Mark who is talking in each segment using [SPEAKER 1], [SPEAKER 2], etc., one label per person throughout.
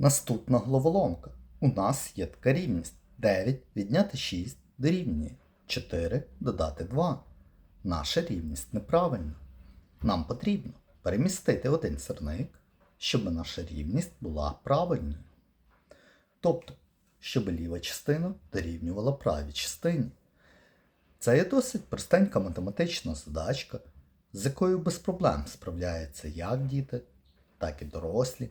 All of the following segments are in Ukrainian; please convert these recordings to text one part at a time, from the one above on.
[SPEAKER 1] Наступна головоломка. У нас є така рівність 9 відняти 6 дорівнює 4 додати 2. Наша рівність неправильна. Нам потрібно перемістити один сирник, щоб наша рівність була правильною. Тобто, щоб ліва частина дорівнювала правій частині. Це є досить простенька математична задачка, з якою без проблем справляються як діти, так і дорослі.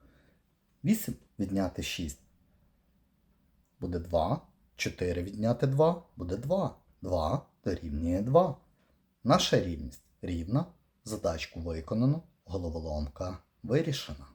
[SPEAKER 1] 8 відняти 6 буде 2, 4 відняти 2 буде 2. 2 дорівнює 2. Наша рівність рівна, задачку виконано, головоломка вирішена.